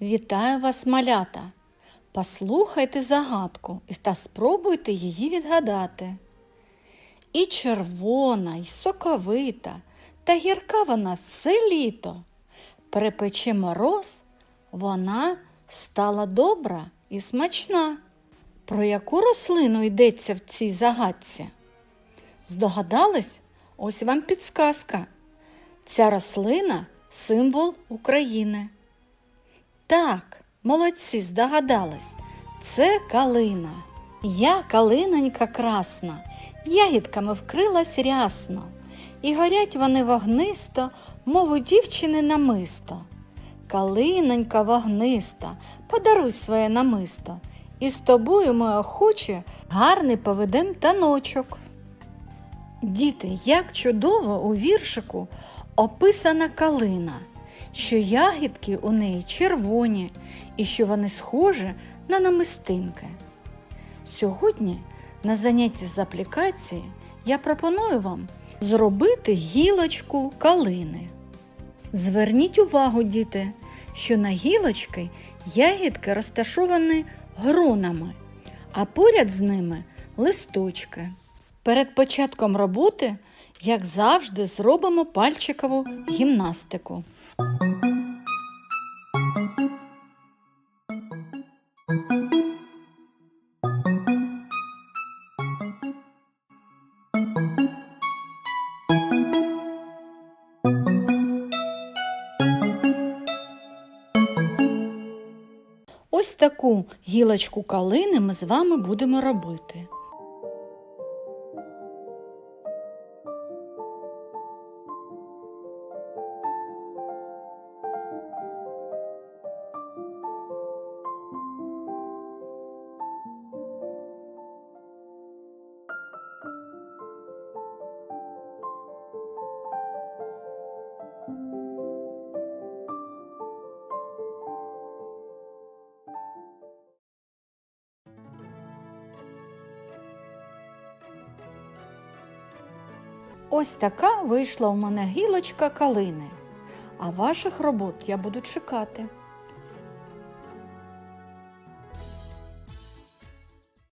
Вітаю вас, малята! Послухайте загадку та спробуйте її відгадати. І червона, і соковита, та гірка вона все літо. Перепече мороз, вона стала добра і смачна. Про яку рослину йдеться в цій загадці? Здогадались? Ось вам підсказка. Ця рослина символ України. Так, молодці, здогадались. Це калина. Я калинонька красна, ягідками вкрилась рясно, і горять вони вогнисто, мов у дівчини намисто. Калинонька вогниста, подаруй своє намисто, і з тобою ми охоче гарний поведем таночок. Діти, як чудово у віршику описана калина, що ягідки у неї червоні і що вони схожі на намистинки. Сьогодні на занятті з аплікації я пропоную вам зробити гілочку калини. Зверніть увагу, діти, що на гілочки ягідки розташовані гронами, а поряд з ними листочки. Перед початком роботи, як завжди, зробимо пальчикову гімнастику. Ось таку гілочку калини ми з вами будемо робити. Ось така вийшла у мене гілочка калини. А ваших робот я буду чекати.